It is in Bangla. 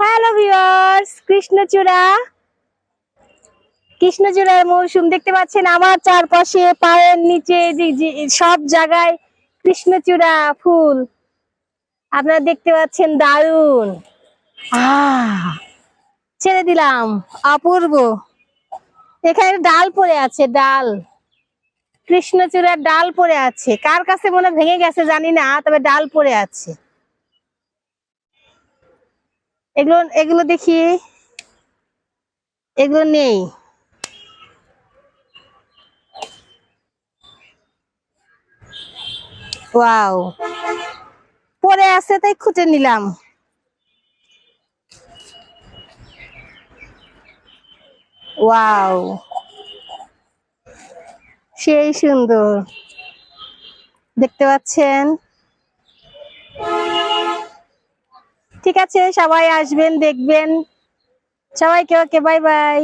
হ্যালো ভিউয়ার্স কৃষ্ণচূড়া। কৃষ্ণচূড়ার মৌসুম দেখতে পাচ্ছেন আমার চারপাশে, পায়ের নিচে সব জায়গায় কৃষ্ণচূড়া ফুল। আপনারা দেখতে পাচ্ছেন দারুণ ছেড়ে দিলাম, অপূর্ব। এখানে ডাল পড়ে আছে, ডাল। কৃষ্ণচূড়ার ডাল পড়ে আছে। কার কাছে মনে ভেঙে গেছে জানি না, তবে ডাল পড়ে আছে। এগুলো এগুলো দেখি। এগুলো নেই। ওয়াও। পরে আছে তাই খুঁজে নিলাম। ওয়াও। সেই সুন্দর। দেখতে পাচ্ছেন? ঠিক আছে সবাই আসবেন দেখবেন। সবাইকে ওকে বাই বাই